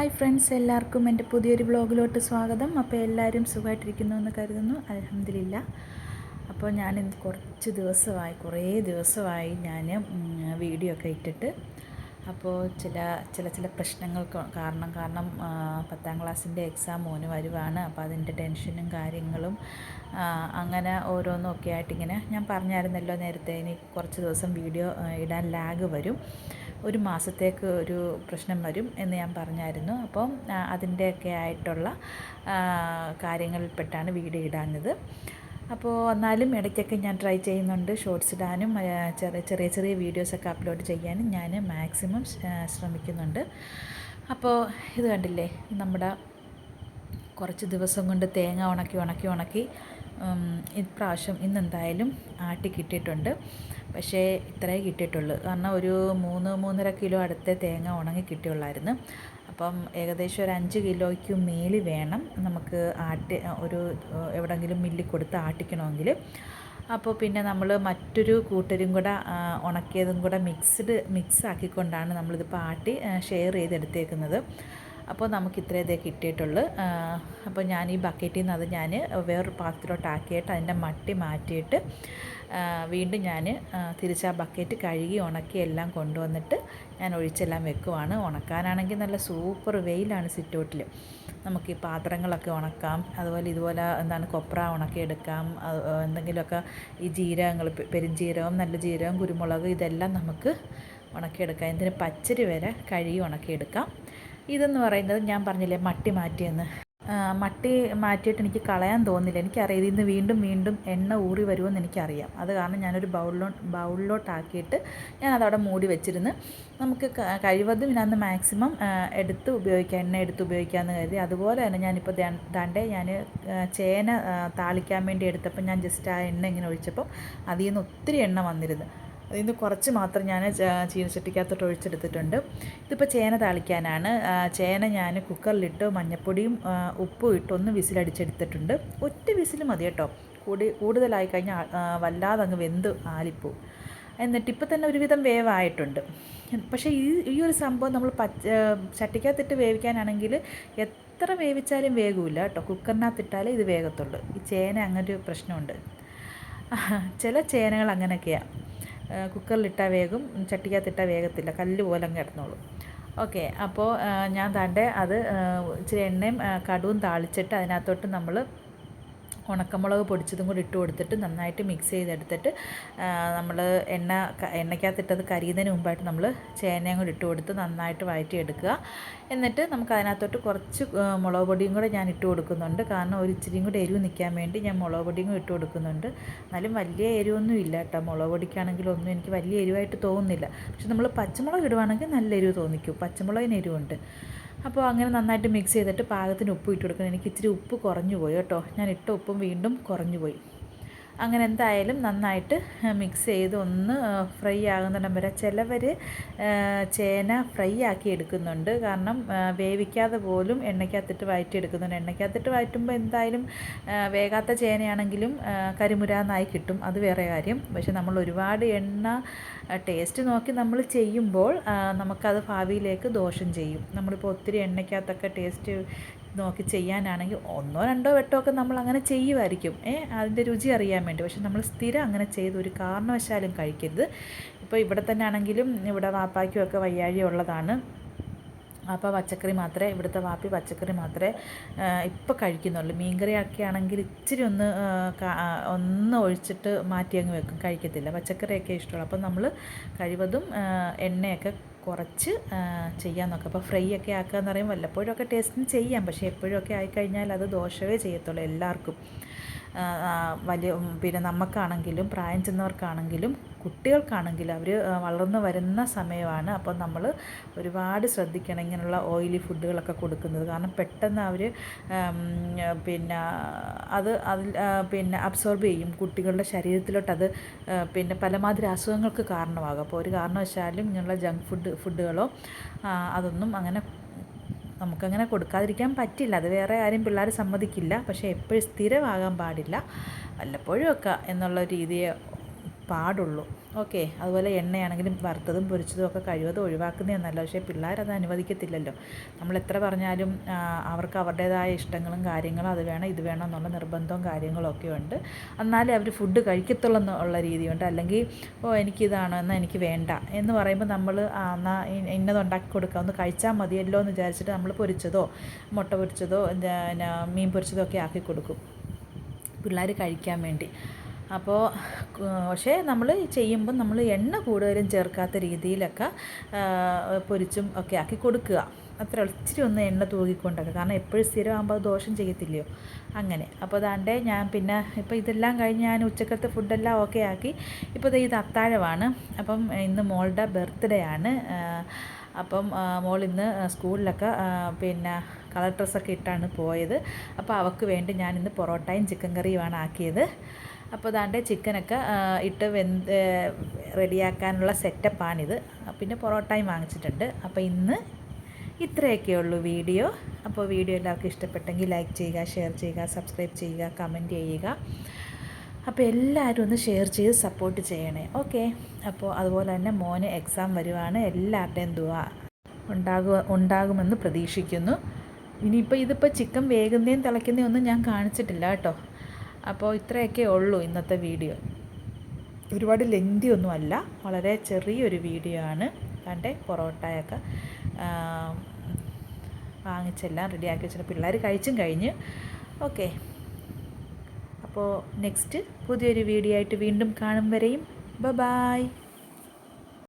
Hi friends എല്ലാവർക്കും എന്റെ പുതിയൊരു ബ്ലോഗിലോട്ട് സ്വാഗതം. അപ്പോൾ എല്ലാവരും സുഖമായിട്ടിരിക്കുന്നു എന്ന് കരുതുന്നു. അലഹമില്ല അപ്പോൾ ഞാൻ കുറച്ച് ദിവസമായി കുറേ ദിവസമായി ഞാൻ വീഡിയോ ഒക്കെ ഇട്ടിട്ട് അപ്പോൾ ചില ചില ചില പ്രശ്നങ്ങൾ കാരണം കാരണം പത്താം ക്ലാസ്സിന്റെ എക്സാം മോന് വരുവാണ്. അപ്പോൾ അതിന്റെ ടെൻഷനും കാര്യങ്ങളും അങ്ങനെ ഓരോന്നും ഒക്കെ ആയിട്ട് ഇങ്ങനെ ഞാൻ പറഞ്ഞായിരുന്നല്ലോ നേരത്തെ ഇനി കുറച്ച് ദിവസം വീഡിയോ ഇടാൻ ലാഗ് വരും. ഒരു മാസത്തേക്ക് ഒരു പ്രശ്നം വരും എന്ന് ഞാൻ പറഞ്ഞായിരുന്നു. അപ്പം അതിന്റെയൊക്കെ ആയിട്ടുള്ള കാര്യങ്ങളിൽപ്പെട്ടാണ് വീഡിയോ ഇടാഞ്ഞത്. അപ്പോൾ എന്നാലും ഇടയ്ക്കൊക്കെ ഞാൻ ട്രൈ ചെയ്യുന്നുണ്ട് ഷോർട്സ് ഇടാനും ചെറിയ ചെറിയ ചെറിയ വീഡിയോസൊക്കെ അപ്ലോഡ് ചെയ്യാനും ഞാൻ മാക്സിമം ശ്രമിക്കുന്നുണ്ട്. അപ്പോൾ ഇത് കണ്ടില്ലേ നമ്മുടെ കുറച്ച് ദിവസം കൊണ്ട് തേങ്ങ ഉണക്കി ഉണക്കി ഉണക്കി ഇപ്രാവശ്യം ഇന്നെന്തായാലും ആട്ടി കിട്ടിയിട്ടുണ്ട്. പക്ഷേ ഇത്രയേ കിട്ടിയിട്ടുള്ളൂ. കാരണം ഒരു മൂന്ന് മൂന്നര കിലോ അടുത്ത തേങ്ങ ഉണങ്ങി കിട്ടിയുള്ളായിരുന്നു. അപ്പം ഏകദേശം ഒരു അഞ്ച് കിലോയ്ക്ക് മേലി വേണം. നമുക്ക് ആട്ടി ഒരു എവിടെങ്കിലും മില്ലിൽ കൊടുത്ത് ആട്ടിക്കണമെങ്കിൽ. അപ്പോൾ പിന്നെ നമ്മൾ മറ്റൊരു കൂട്ടരും കൂടെ ഉണക്കിയതും കൂടെ മിക്സ്ഡ് മിക്സ് ആക്കിക്കൊണ്ടാണ് നമ്മളിതിപ്പോൾ ആട്ടി ഷെയർ ചെയ്തെടുത്തേക്കുന്നത്. അപ്പോൾ നമുക്ക് ഇത്രയതേ കിട്ടിയിട്ടുള്ളൂ. അപ്പോൾ ഞാൻ ഈ ബക്കറ്റിൽ നിന്ന് അത് ഞാൻ വേറൊരു പാത്രത്തിലോട്ട് ആക്കിയിട്ട് അതിന്റെ മട്ടി മാറ്റിയിട്ട് വീണ്ടും ഞാൻ തിരിച്ച് ആ ബക്കറ്റ് കഴുകി ഉണക്കി എല്ലാം കൊണ്ടുവന്നിട്ട് ഞാൻ ഒഴിച്ചെല്ലാം വെക്കുവാണ്. ഉണക്കാനാണെങ്കിൽ നല്ല സൂപ്പർ വെയിലാണ് സിറ്റൗട്ടിൽ. നമുക്ക് ഈ പാത്രങ്ങളൊക്കെ ഉണക്കാം. അതുപോലെ ഇതുപോലെ എന്താണ് കൊപ്ര ഉണക്കിയെടുക്കാം. എന്തെങ്കിലുമൊക്കെ ഈ ജീരകങ്ങൾ പെരുംജീരകം നല്ല ജീരകം കുരുമുളക് ഇതെല്ലാം നമുക്ക് ഉണക്കിയെടുക്കാം. ഇതിന് പച്ചരി വരെ കഴുകി ഉണക്കിയെടുക്കാം. ഇതെന്ന് പറയുന്നത് ഞാൻ പറഞ്ഞില്ലേ മട്ടി മാറ്റിയെന്ന്. മട്ടി മാറ്റിയിട്ട് എനിക്ക് കളയാൻ തോന്നില്ല. എനിക്കറിയാം ഇതിൽ നിന്ന് വീണ്ടും വീണ്ടും എണ്ണ ഊറി വരുമെന്ന് എനിക്കറിയാം. അത് കാരണം ഞാനൊരു ബൗളിലോ ബൗളിലോട്ടാക്കിയിട്ട് ഞാൻ അതവിടെ മൂടി വെച്ചിരുന്ന് നമുക്ക് കഴിവതും ഇതിനകത്ത് മാക്സിമം എടുത്ത് ഉപയോഗിക്കാം എണ്ണ എടുത്ത് ഉപയോഗിക്കാമെന്ന് കരുതി. അതുപോലെ തന്നെ ഞാനിപ്പോൾ ദണ്ടേ ഞാൻ ചേന താളിക്കാൻ വേണ്ടി എടുത്തപ്പോൾ ഞാൻ ജസ്റ്റ് ആ എണ്ണ ഇങ്ങനെ ഒഴിച്ചപ്പോൾ അതിൽ നിന്ന് ഒത്തിരി എണ്ണ വന്നിരുന്നു. അതിൽ നിന്ന് കുറച്ച് മാത്രം ഞാൻ ചീനച്ചട്ടിക്കകത്തോട്ട് ഒഴിച്ചെടുത്തിട്ടുണ്ട്. ഇതിപ്പോൾ ചേന താളിക്കാനാണ്. ചേന ഞാൻ കുക്കറിലിട്ട് മഞ്ഞപ്പൊടിയും ഉപ്പും ഇട്ട് ഒന്ന് വിസിലടിച്ചെടുത്തിട്ടുണ്ട്. ഒറ്റ വിസിൽ മതി കേട്ടോ. കൂടി കൂടുതലായി കഴിഞ്ഞാൽ വല്ലാതെ അങ്ങ് വെന്ത് ആലിപ്പോവും എന്നിട്ട് ഇപ്പം തന്നെ ഒരുവിധം വേവായിട്ടുണ്ട്. പക്ഷേ ഈ ഈ ഒരു സംഭവം നമ്മൾ പച്ച ചട്ടിക്കകത്തിട്ട് വേവിക്കാനാണെങ്കിൽ എത്ര വേവിച്ചാലും വേഗമില്ല കേട്ടോ. കുക്കറിനകത്തിട്ടാലേ ഇത് വേഗത്തുള്ളൂ ഈ ചേന അങ്ങനെ ഒരു പ്രശ്നമുണ്ട് ചില ചേനകൾ അങ്ങനെയൊക്കെയാണ് കുക്കറിലിട്ടാൽ വേഗം ചട്ടിക്കകത്തിട്ടാൽ വേഗത്തില്ല. കല്ല് പോലെ അങ്ങ് കിടന്നോളൂ. ഓക്കെ അപ്പോൾ ഞാൻ താണ്ടെ അത് ഇച്ചിരി എണ്ണയും കടുവും താളിച്ചിട്ട് അതിനകത്തോട്ട് നമ്മൾ ഉണക്കമുളക് പൊടിച്ചതും കൂടി ഇട്ട് കൊടുത്തിട്ട് നന്നായിട്ട് മിക്സ് ചെയ്തെടുത്തിട്ട് നമ്മൾ എണ്ണ എണ്ണയ്ക്കകത്തിട്ടത് കരിയുന്നതിന് മുമ്പായിട്ട് നമ്മൾ ചേനയും കൂടി ഇട്ട് കൊടുത്ത് നന്നായിട്ട് വഴറ്റിയെടുക്കുക. എന്നിട്ട് നമുക്ക് അതിനകത്തോട്ട് കുറച്ച് മുളക് പൊടിയും കൂടെ ഞാൻ ഇട്ട് കൊടുക്കുന്നുണ്ട്. കാരണം ഒരു ഇച്ചിരിയും കൂടെ എരിവ് നിൽക്കാൻ വേണ്ടി ഞാൻ മുളക് പൊടിയും കൂടി ഇട്ട് കൊടുക്കുന്നുണ്ട്. എന്നാലും വലിയ എരിവൊന്നും ഇല്ല കേട്ടോ. മുളക് പൊടിക്കാണെങ്കിലും ഒന്നും എനിക്ക് വലിയ എരിവായിട്ട് തോന്നുന്നില്ല. പക്ഷെ നമ്മൾ പച്ചമുളക് ഇടുവാണെങ്കിൽ നല്ല എരിവ് തോന്നിക്കും. പച്ചമുളകിന് എരിവുണ്ട്. അപ്പോൾ അങ്ങനെ നന്നായിട്ട് മിക്സ് ചെയ്തിട്ട് പാകത്തിന് ഉപ്പ് ഇട്ട് കൊടുക്കണം. എനിക്ക് ഇച്ചിരി ഉപ്പ് കുറഞ്ഞു പോയി കേട്ടോ. ഞാൻ ഇട്ട ഉപ്പും വീണ്ടും കുറഞ്ഞു പോയി അങ്ങനെ എന്തായാലും നന്നായിട്ട് മിക്സ് ചെയ്ത് ഒന്ന് ഫ്രൈ ആകുന്നിടം വരെ. ചിലവർ ചേന ഫ്രൈ ആക്കി എടുക്കുന്നുണ്ട്. കാരണം വേവിക്കാതെ പോലും എണ്ണയ്ക്കകത്തിട്ട് വയറ്റിയെടുക്കുന്നുണ്ട്. എണ്ണയ്ക്കകത്തിട്ട് വയറ്റുമ്പോൾ എന്തായാലും വേകാത്ത ചേനയാണെങ്കിലും കരിമുര കരിമുരാന്നായി കിട്ടും. അത് വേറെ കാര്യം. പക്ഷെ നമ്മൾ ഒരുപാട് എണ്ണ ടേസ്റ്റ് നോക്കി നമ്മൾ ചെയ്യുമ്പോൾ നമുക്കത് ഭാവിയിലേക്ക് ദോഷം ചെയ്യും. നമ്മളിപ്പോൾ ഒത്തിരി എണ്ണയ്ക്കകത്തൊക്കെ ടേസ്റ്റ് നോക്കി ചെയ്യാനാണെങ്കിൽ ഒന്നോ രണ്ടോ വെട്ടോ ഒക്കെ നമ്മൾ അങ്ങനെ ചെയ്യുമായിരിക്കും. ഏ അതിന്റെ രുചി അറിയാൻ വേണ്ടി. പക്ഷെ നമ്മൾ സ്ഥിരം അങ്ങനെ ചെയ്ത് ഒരു കാരണവശാലും കഴിക്കരുത്. ഇപ്പോൾ ഇവിടെ തന്നെ ആണെങ്കിലും ഇവിടെ വാപ്പായ്ക്കും ഒക്കെ വയ്യാഴി ഉള്ളതാണ്. അപ്പോൾ പച്ചക്കറി മാത്രമേ ഇവിടുത്തെ വാപ്പി പച്ചക്കറി മാത്രമേ ഇപ്പോൾ കഴിക്കുന്നുള്ളൂ. മീൻകറി ആണെങ്കിൽ ഇച്ചിരി ഒന്ന് ഒന്ന് ഒഴിച്ചിട്ട് മാറ്റി അങ്ങ് വെക്കും. കഴിക്കത്തില്ല. പച്ചക്കറിയൊക്കെ ഇഷ്ടമുള്ളൂ. അപ്പോൾ നമ്മൾ കഴിവതും എണ്ണയൊക്കെ കുറച്ച് ചെയ്യാൻ നോക്കുക. അപ്പോൾ ഫ്രൈ ഒക്കെ ആക്കുക എന്ന് പറയുമ്പോൾ വല്ലപ്പോഴും ഒക്കെ ടേസ്റ്റിന് ചെയ്യാം. പക്ഷേ എപ്പോഴും ഒക്കെ ആയിക്കഴിഞ്ഞാൽ അത് ദോഷമേ ചെയ്യത്തുള്ളൂ എല്ലാവർക്കും. വലിയ പിന്നെ നമുക്കാണെങ്കിലും പ്രായം ചെന്നവർക്കാണെങ്കിലും കുട്ടികൾക്കാണെങ്കിലും അവർ വളർന്നു വരുന്ന സമയമാണ് അപ്പോൾ നമ്മൾ ഒരുപാട് ശ്രദ്ധിക്കണം ഇങ്ങനെയുള്ള ഓയിലി ഫുഡുകളൊക്കെ കൊടുക്കുന്നത്. കാരണം പെട്ടെന്ന് അവർ പിന്നെ അത് അതിൽ പിന്നെ അബ്സോർബ് ചെയ്യും. കുട്ടികളുടെ ശരീരത്തിലോട്ട് അത് പിന്നെ പലമാതിരി അസുഖങ്ങൾക്ക് കാരണമാകും. അപ്പോൾ ഒരു കാരണവശാലും ഇങ്ങനെയുള്ള ജങ്ക് ഫുഡ് ഫുഡുകളോ അതൊന്നും അങ്ങനെ നമുക്കങ്ങനെ കൊടുക്കാതിരിക്കാൻ പറ്റില്ല. അത് വേറെ ആരും പിള്ളേർ സമ്മതിക്കില്ല. പക്ഷേ എപ്പോഴും സ്ഥിരമാകാൻ പാടില്ല. വല്ലപ്പോഴും ഒക്കെ എന്നുള്ള രീതിയെ പാടുള്ളൂ. ഓക്കെ അതുപോലെ എണ്ണയാണെങ്കിലും വറുത്തതും പൊരിച്ചതും ഒക്കെ കഴിവതും ഒഴിവാക്കുന്നേ നല്ല പക്ഷേ പിള്ളേരത് അനുവദിക്കത്തില്ലല്ലോ. നമ്മൾ എത്ര പറഞ്ഞാലും അവർക്ക് അവരുടേതായ ഇഷ്ടങ്ങളും കാര്യങ്ങളും അത് വേണം ഇത് വേണം എന്നുള്ള നിർബന്ധവും കാര്യങ്ങളും ഒക്കെ ഉണ്ട്. എന്നാലേ അവർ ഫുഡ് കഴിക്കത്തുള്ളൂ എന്നുള്ള രീതിയുണ്ട്. അല്ലെങ്കിൽ ഓ എനിക്കിതാണ് എന്നാൽ എനിക്ക് വേണ്ട. എന്ന് പറയുമ്പോൾ നമ്മൾ എന്നാൽ ഇന്നത് ഉണ്ടാക്കി കൊടുക്കാം. ഒന്ന് കഴിച്ചാൽ മതിയല്ലോ എന്ന് വിചാരിച്ചിട്ട് നമ്മൾ പൊരിച്ചതോ മുട്ട പൊരിച്ചതോ മീൻ പൊരിച്ചതോ ഒക്കെ ആക്കി കൊടുക്കും. പിള്ളേർ കഴിക്കാൻ വേണ്ടി. അപ്പോൾ പക്ഷേ നമ്മൾ ചെയ്യുമ്പോൾ നമ്മൾ എണ്ണ കൂടുതലും ചേർക്കാത്ത രീതിയിലൊക്കെ പൊരിച്ചും ഒക്കെ ആക്കി കൊടുക്കുക. അത്ര ഇച്ചിരി ഒന്ന് എണ്ണ തൂകിക്കൊണ്ടൊക്കെ. കാരണം എപ്പോഴും സ്ഥിരമാകുമ്പോൾ അത് ദോഷം ചെയ്യത്തില്ലയോ? അങ്ങനെ. അപ്പോൾ അതാണ്ട് ഞാൻ പിന്നെ ഇപ്പോൾ ഇതെല്ലാം കഴിഞ്ഞ് ഞാൻ ഉച്ചക്കത്തെ ഫുഡെല്ലാം ഓക്കെ ആക്കി ഇപ്പോൾ ഇത് അത്താഴമാണ്. അപ്പം ഇന്ന് മോളുടെ ബർത്ത്ഡേ ആണ്. അപ്പം മോൾ ഇന്ന് സ്കൂളിലൊക്കെ പിന്നെ കളർ ഡ്രസ്സൊക്കെ ഇട്ടാണ് പോയത്. അപ്പോൾ അവൾക്ക് വേണ്ടി ഞാൻ ഇന്ന് പൊറോട്ടയും ചിക്കൻ കറിയുമാണ് ആക്കിയത്. അപ്പോൾ അതാണ്ട് ചിക്കനൊക്കെ ഇട്ട് വെന്ത് റെഡിയാക്കാനുള്ള സെറ്റപ്പാണിത്. പിന്നെ പൊറോട്ടയും വാങ്ങിച്ചിട്ടുണ്ട്. അപ്പോൾ ഇന്ന് ഇത്രയൊക്കെ ഉള്ളൂ വീഡിയോ. അപ്പോൾ വീഡിയോ എല്ലാവർക്കും ഇഷ്ടപ്പെട്ടെങ്കിൽ ലൈക്ക് ചെയ്യുക ഷെയർ ചെയ്യുക സബ്സ്ക്രൈബ് ചെയ്യുക കമന്റ് ചെയ്യുക. അപ്പോൾ എല്ലാവരും ഒന്ന് ഷെയർ ചെയ്ത് സപ്പോർട്ട് ചെയ്യണേ. ഓക്കെ. അപ്പോൾ അതുപോലെ തന്നെ മോന് എക്സാം വരുവാണ്. എല്ലാവരുടെയും ദുവാ ഉണ്ടാകുക ഉണ്ടാകുമെന്ന് പ്രതീക്ഷിക്കുന്നു. ഇനിയിപ്പോൾ ഇതിപ്പോൾ ചിക്കൻ വേകുന്നതും തിളയ്ക്കുന്നതും ഒന്നും ഞാൻ കാണിച്ചിട്ടില്ല കേട്ടോ. അപ്പോൾ ഇത്രയൊക്കെ ഉള്ളൂ ഇന്നത്തെ വീഡിയോ. ഒരുപാട് ലെങ്തി ഒന്നുമല്ല വളരെ ചെറിയൊരു വീഡിയോ ആണ്. കണ്ടേ പൊറോട്ടയൊക്കെ വാങ്ങിച്ചെല്ലാം റെഡിയാക്കി വെച്ചിട്ട് പിള്ളേർ കഴിച്ചും കഴിഞ്ഞ്. ഓക്കെ അപ്പോൾ നെക്സ്റ്റ് പുതിയൊരു വീഡിയോ ആയിട്ട് വീണ്ടും കാണും വരെയും. ബ ബായ്